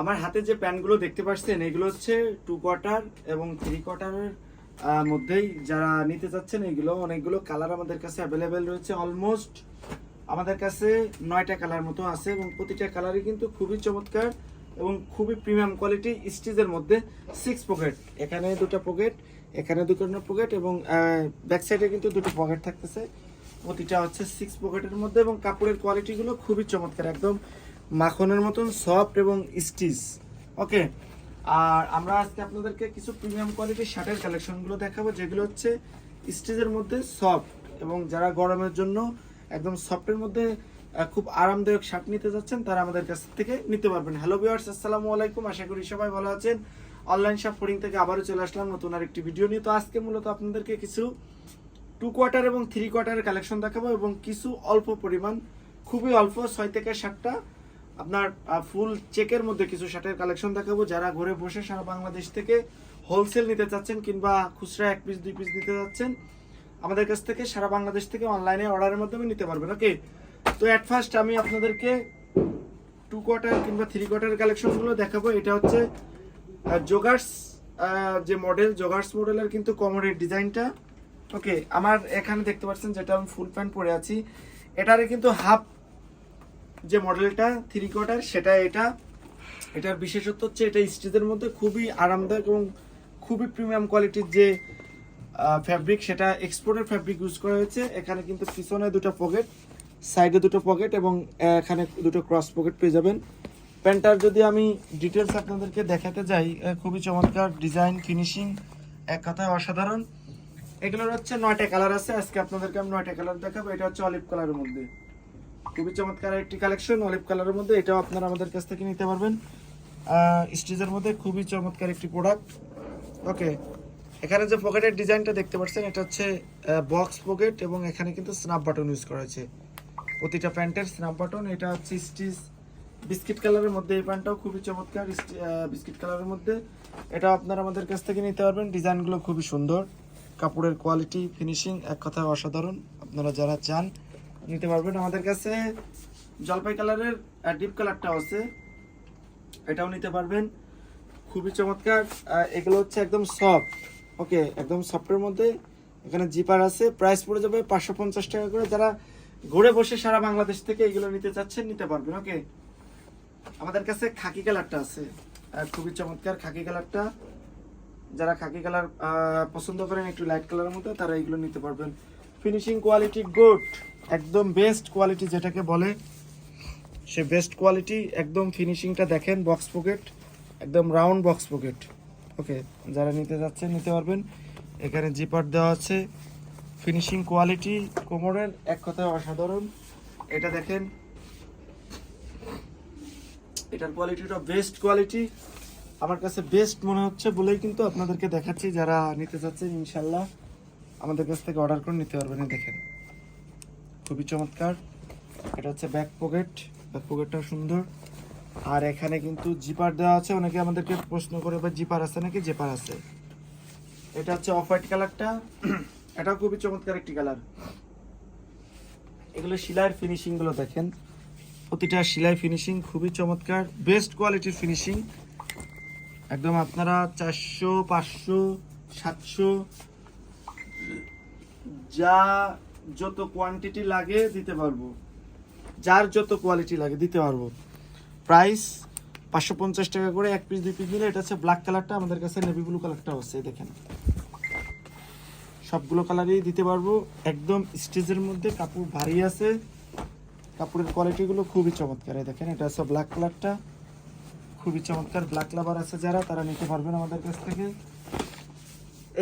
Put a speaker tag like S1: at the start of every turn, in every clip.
S1: আমার হাতে যে প্যান্টগুলো দেখতে পাচ্ছেন, এগুলো হচ্ছে টু কোয়ার্টার এবং থ্রি কোয়ার্টারের মধ্যেই যারা নিতে চাচ্ছেন, এগুলো অনেকগুলো কালার আমাদের কাছে অ্যাভেলেবেল রয়েছে। অলমোস্ট আমাদের কাছে নয়টা কালার মতো আছে এবং প্রতিটা কালারই কিন্তু খুবই চমৎকার এবং খুবই প্রিমিয়াম কোয়ালিটি স্টিচের মধ্যে সিক্স পকেট এখানে দুটো পকেট এখানে দুটো পকেট এবং ব্যাক সাইডে কিন্তু দুটো পকেট থাকতেছে। প্রতিটা হচ্ছে সিক্স পকেটের মধ্যে এবং কাপড়ের কোয়ালিটিগুলো খুবই চমৎকার, একদম মাখনের মতন সফট এবং স্টিচ ওকে আর আমরা আজকে আপনাদেরকে কিছু প্রিমিয়াম কোয়ালিটির শার্টের কালেকশনগুলো দেখাবো, যেগুলো হচ্ছে স্টিচের মধ্যে সফট এবং যারা গরমের জন্য একদম সফটের মধ্যে খুব আরামদায়ক শার্ট নিতে যাচ্ছেন, তারা আমাদের কাছ থেকে নিতে পারবেন। হ্যালো ভিউয়ার্স আসসালামু আলাইকুম। আশা করি সবাই ভালো আছেন। অনলাইন শপ ফোরিং থেকে আবারও চলে আসলাম নতুন আরেকটি ভিডিও নিয়ে। তো আজকে মূলত আপনাদেরকে কিছু টু কোয়ার্টার এবং থ্রি কোয়ার্টারের কালেকশন দেখাবো এবং কিছু অল্প পরিমাণ, খুবই অল্প ছয় থেকে সাতটা আপনার ফুল চেকের মধ্যে কিছু শার্টের কালেকশন দেখাবো যারা ঘরে বসে সারা বাংলাদেশ থেকে হোলসেল নিতে চাচ্ছেন কিংবা খুচরা এক পিস দুই পিস নিতে চাচ্ছেন, আমাদের কাছ থেকে সারা বাংলাদেশ থেকে অনলাইনে অর্ডারের মাধ্যমে নিতে পারবেন ওকে তো অ্যাট ফার্স্ট আমি আপনাদেরকে টু কোয়ার্টার কিংবা থ্রি কোয়ার্টার কালেকশনগুলো দেখাবো। এটা হচ্ছে জোগার্স যে মডেল জোগার্স মডেলের কিন্তু কমরের ডিজাইনটা ওকে আমার এখানে দেখতে পাচ্ছেন যেটা আমি ফুল প্যান্ট পরে আছি। এটারে কিন্তু হাফ যে মডেলটা থ্রি কোয়ার্টার সেটা এটা। এটার বিশেষত্ব হচ্ছে এটা স্টিচের মধ্যে খুবই আরামদায়ক এবং খুবই প্রিমিয়াম কোয়ালিটির যে ফ্যাব্রিক সেটা এক্সপোর্টের ফ্যাব্রিক ইউজ করা হয়েছে। এখানে কিন্তু পিছনে দুটো পকেট সাইডে দুটো পকেট এবং এখানে দুটো ক্রস পকেট পেয়ে যাবেন। প্যান্টটার যদি আমি ডিটেলস আপনাদেরকে দেখাতে যাই খুবই চমৎকার ডিজাইন ফিনিশিং এক কথায় অসাধারণ। এগুলোর হচ্ছে নয়টা কালার আছে। আজকে আপনাদেরকে আমি নয়টা কালার দেখাবো। এটা হচ্ছে অলিভ কালারের মধ্যে। খুবই চমৎকার একটি কালেকশন অলিভ কালারের মধ্যে, এটাও আপনারা আমাদের কাছ থেকে নিতে পারবেন। স্টিচের মধ্যে খুবই চমৎকার একটি প্রোডাক্ট ওকে এখানে যে পকেটের ডিজাইনটা দেখতে পাচ্ছেন, এটা হচ্ছে বক্স পকেট এবং এখানে কিন্তু স্ন্যাপ বাটন ইউজ করা হয়েছে। প্রতিটা প্যান্টের স্ন্যাপ বাটন এটা হচ্ছে স্টিচ বিস্কিট কালারের মধ্যে এই প্যান্টটাও খুবই চমৎকার বিস্কিট কালারের মধ্যে। এটা আপনারা আমাদের কাছ থেকে নিতে পারবেন ডিজাইনগুলো খুবই সুন্দর। কাপড়ের কোয়ালিটি ফিনিশিং এক কথায় অসাধারণ, আপনারা যারা চান নিতে পারবেন আমাদের কাছে। জলপাই কালারের ডিপ কালারটাও আছে। এটাও নিতে পারবেন। খুবই চমৎকার। এগুলো হচ্ছে একদম সফট। ওকে, একদম সফটের মধ্যে। এখানে জিপার আছে। প্রাইস পড়ে যাবে পাঁচশো পঞ্চাশ টাকা করে। যারা ঘুরে বসে সারা বাংলাদেশ থেকে এগুলো নিতে চাচ্ছেন, নিতে পারবেন। ওকে? আমাদের কাছে খাকি কালারটা আছে। খুবই চমৎকার খাকি কালারটা। যারা খাকি কালার পছন্দ করেন একটু লাইট কালারের মধ্যে, তারা এগুলো নিতে পারবেন। ফিনিশিং কোয়ালিটি গুড একদম বেস্ট কোয়ালিটি যেটাকে বলে, সে বেস্ট কোয়ালিটি একদম ফিনিশিংটা দেখেন বক্স পকেট একদম রাউন্ড বক্স পকেট ওকে যারা নিতে যাচ্ছেন, নিতে পারবেন। এখানে জিপার দেওয়া আছে। ফিনিশিং কোয়ালিটি কোমরের এক কথায় অসাধারণ। এটা দেখেন। এটার কোয়ালিটিটা বেস্ট কোয়ালিটি আমার কাছে বেস্ট মনে হচ্ছে বলেই কিন্তু আপনাদেরকে দেখাচ্ছি, যারা নিতে চাচ্ছেন ইনশাল্লাহ আমাদের কাছ থেকে অর্ডার করে নিতে পারবেন দেখেন। খুবই চমৎকার। এটা হচ্ছে ব্যাক পকেট ব্যাক পকেটটা সুন্দর। আর এখানে কিন্তু জিপার দেওয়া আছে। অনেকে আমাদেরকে প্রশ্ন করে বা জিপার আছে নাকি? জিপার আছে। এটা হচ্ছে অফ হোয়াইট কালারটা এটাও খুবই চমৎকার একটি কালার এগুলো সেলাইয়ের ফিনিশিংগুলো দেখেন। প্রতিটা সেলাই ফিনিশিং খুবই চমৎকার। বেস্ট কোয়ালিটির ফিনিশিং একদম আপনারা চারশো, পাঁচশো, সাতশো, যা যত কোয়ান্টিটি লাগে দিতে পারব। যার যত কোয়ালিটি লাগে দিতে পারব। প্রাইস পাঁচশো পঞ্চাশ টাকা করে এক পিস দুই পিস নিলে এটা হচ্ছে ব্ল্যাক কালারটা আমাদের কাছে নেভি ব্লু কালারটা হচ্ছে দেখেন। সবগুলো কালারই দিতে পারব। একদম স্টেজের মধ্যে কাপড় ভারী আছে। কাপড়ের কোয়ালিটিগুলো খুবই চমৎকার দেখেন, এটা হচ্ছে ব্ল্যাক কালারটা খুবই চমৎকার ব্ল্যাক লাভার আছে যারা, তারা নিতে পারবেন আমাদের কাছ থেকে।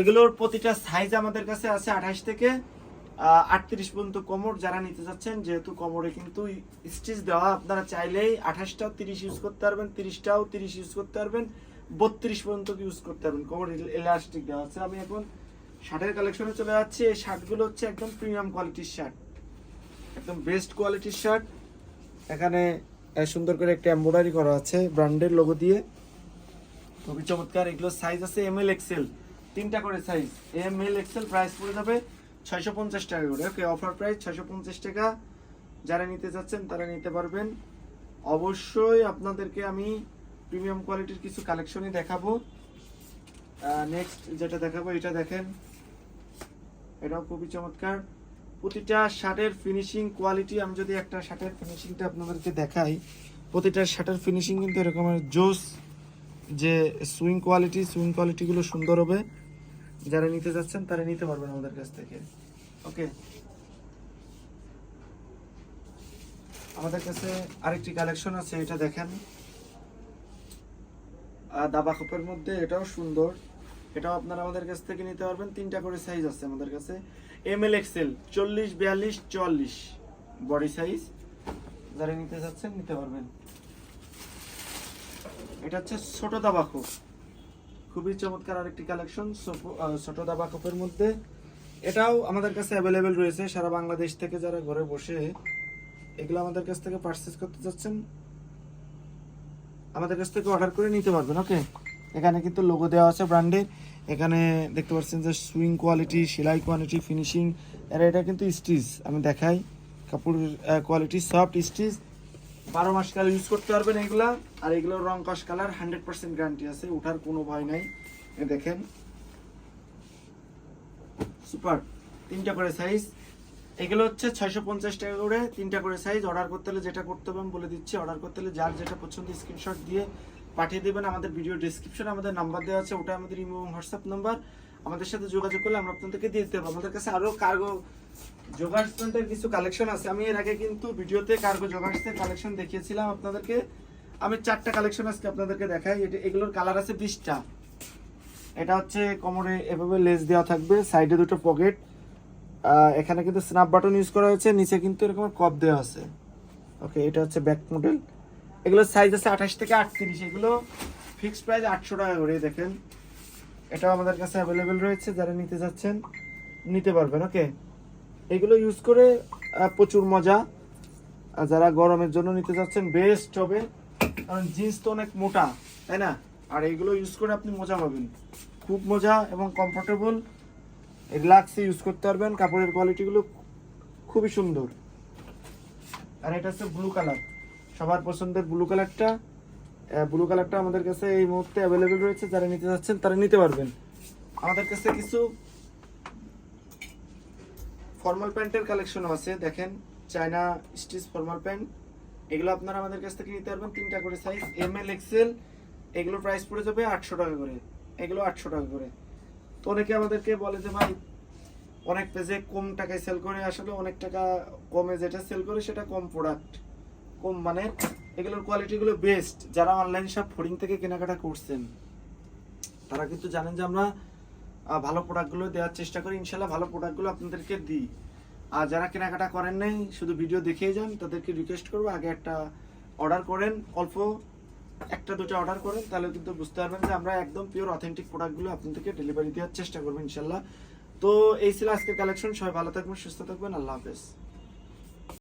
S1: এগুলোর প্রতিটা সাইজ আমাদের কাছে আছে আঠাশ থেকে আটত্রিশ পর্যন্ত কোমর যারা নিতে চাচ্ছেন যেহেতু কোমরে কিন্তু স্টিচ দেওয়া আপনারা চাইলেই আঠাশটাও তিরিশ ইউজ করতে পারবেন, তিরিশটাও তিরিশ ইউজ করতে পারবেন, বত্রিশ পর্যন্ত ইউজ করতে পারবেন। কোমর এলাস্টিক দেওয়া আছে। আমি এখন শার্টের কালেকশনে চলে যাচ্ছি। এই শার্টগুলো হচ্ছে একদম প্রিমিয়াম কোয়ালিটির শার্ট। একদম বেস্ট কোয়ালিটির শার্ট। এখানে সুন্দর করে একটা এমব্রয়ডারি করা আছে ব্র্যান্ডের লোগো দিয়ে। খুবই চমৎকার। এগুলোর সাইজ আছে এম এল এক্সেল তিনটা করে size M L XL price পড়ে যাবে ছয়শো পঞ্চাশ টাকা করে। ওকে অফার প্রাইস ছয়শো পঞ্চাশ টাকা। যারা নিতে চাচ্ছেন তারা নিতে পারবেন। অবশ্যই আপনাদেরকে আমি প্রিমিয়াম কোয়ালিটির কিছু কালেকশনই দেখাবো। নেক্সট যেটা দেখাবো, এটা দেখেন। এটাও খুবই চমৎকার। প্রতিটা শার্টের ফিনিশিং কোয়ালিটি আমি যদি একটা শার্টের ফিনিশিংটা আপনাদেরকে দেখাই, প্রতিটা শার্টের ফিনিশিং কিন্তু এরকমের জোস যে সুইং কোয়ালিটি সুইং কোয়ালিটিগুলো সুন্দর হবে। যারা নিতে যাচ্ছেন, তারা নিতে পারবেন আমাদের কাছ থেকে। ওকে আমাদের কাছে আরেকটি কালেকশন আছে, এটা দেখেন। দাবা কাপের মধ্যে, এটাও সুন্দর। এটাও আপনারা আমাদের কাছ থেকে নিতে পারবেন। তিনটা করে সাইজ আছে আমাদের কাছে। এম এল এক্সেল চল্লিশ, বিয়াল্লিশ, চুয়াল্লিশ। বডি সাইজ যারা নিতে যাচ্ছেন, নিতে পারবেন। এটা হচ্ছে ছোট দাবা খোপ। খুবই চমৎকার আরেকটি কালেকশন ছোট দাবা খোপের মধ্যে। এটাও আমাদের কাছে অ্যাভেলেবেল রয়েছে, সারা বাংলাদেশ থেকে যারা ঘরে বসে এগুলো আমাদের কাছ থেকে পারচেস করতে যাচ্ছেন আমাদের কাছ থেকে অর্ডার করে নিতে পারবেন ওকে এখানে কিন্তু লোগো দেওয়া আছে ব্র্যান্ডের এখানে দেখতে পাচ্ছেন যে সুইং কোয়ালিটি সেলাই কোয়ালিটি ফিনিশিং এর এটা কিন্তু স্টিচ আমি দেখাই। কাপড়ের কোয়ালিটি সফট স্টিচ বারো মাস কাল ইউজ করতে পারবেন এগুলা। আর এগুলোর রং কস কালার হান্ড্রেড পার্সেন্ট গ্যারান্টি আছে ওঠার কোনো ভয় নাই। দেখেন। সুপার তিনটা করে সাইজ এগুলো হচ্ছে ছয়শো পঞ্চাশ টাকা করে, তিনটা করে সাইজ অর্ডার করতে হলে যেটা করতে হবে, আমি বলে দিচ্ছি। অর্ডার করতে হলে যার যেটা পছন্দ স্ক্রিনশট দিয়ে পাঠিয়ে দেবেন। আমাদের ভিডিও ডিসক্রিপশনে আমাদের নাম্বার দেওয়া আছে, ওটা আমাদের ইমো হোয়াটসঅ্যাপ নাম্বার আমাদের সাথে যোগাযোগ করলে আমরা আপনাদেরকে দিয়ে দিতে পারব। আমাদের কাছে আরও কার্গো জোগাড়সের কিছু কালেকশন আছে। আমি এর আগে কিন্তু ভিডিওতে কার্গো জোগাড়সের কালেকশন দেখিয়েছিলাম আপনাদেরকে। আমি চারটা কালেকশন আজকে আপনাদেরকে দেখাই। এটা এগুলোর কালার আছে বিশটা। এটা হচ্ছে কোমরে এভাবে লেস দেওয়া থাকবে সাইডে দুটো পকেট এখানে কিন্তু স্ন্যাপ বাটন ইউজ করা হয়েছে, নিচে কিন্তু এরকম কপ দেওয়া আছে। ওকে এটা হচ্ছে ব্যাক মডেল এগুলোর সাইজ আছে আঠাশ থেকে আটত্রিশ। এগুলো ফিক্সড প্রাইস আটশো টাকা করে দেখেন। এটাও আমাদের কাছে অ্যাভেলেবেল রয়েছে, যারা নিতে যাচ্ছেন, নিতে পারবেন ওকে এগুলো ইউজ করে প্রচুর মজা। আর যারা গরমের জন্য নিতে যাচ্ছেন বেস্ট হবে। কারণ জিন্স তো অনেক মোটা, তাই না? আর এগুলো ইউজ করে আপনি মজা পাবেন। খুব মজা এবং কমফোর্টেবল রিল্যাক্সে ইউজ করতে পারবেন। কাপড়ের কোয়ালিটিগুলো খুবই সুন্দর। আর এটা হচ্ছে ব্লু কালার সবার পছন্দের ব্লু কালারটা ব্লু কালারটা আমাদের কাছে এই মুহূর্তে অ্যাভেলেবেল রয়েছে। যারা নিতে যাচ্ছেন তারা নিতে পারবেন। আমাদের কাছে কিছু ফর্মাল প্যান্টের কালেকশনও আছে। দেখেন চায়না স্টিচ ফর্মাল প্যান্ট এগুলো আপনারা আমাদের কাছ থেকে নিতে পারবেন তিনটা করে সাইজ এম এল এক্সেল এগুলো প্রাইস পড়ে যাবে আটশো টাকা করে। এগুলো আটশো টাকা করে। তো অনেকে আমাদেরকে বলে যে, ভাই, অনেক পেজে কম টাকায় সেল করে আসলে অনেক টাকা কমে যেটা সেল করে সেটা কম প্রোডাক্ট কম মানে এগুলোর কোয়ালিটিগুলো বেস্ট যারা অনলাইন সব ফোরিং থেকে কেনাকাটা করছেন, তারা কিন্তু জানেন যে আমরা ভালো প্রোডাক্টগুলো দেওয়ার চেষ্টা করি ইনশাল্লাহ ভালো প্রোডাক্টগুলো আপনাদেরকে দিই। আর যারা কেনাকাটা করেন নাই, শুধু ভিডিও দেখেই যান, তাদেরকে রিকোয়েস্ট করব, আগে একটা অর্ডার করেন, অল্প একটা, দুটো অর্ডার করেন, তাহলে কিন্তু বুঝতে পারবেন যে আমরা একদম পিওর অথেন্টিক প্রোডাক্টগুলো আপনাদেরকে ডেলিভারি দেওয়ার চেষ্টা করব ইনশাল্লাহ তো এই ছিল আজকের কালেকশন সবাই ভালো থাকবেন, সুস্থ থাকবেন, আল্লাহ হাফেজ।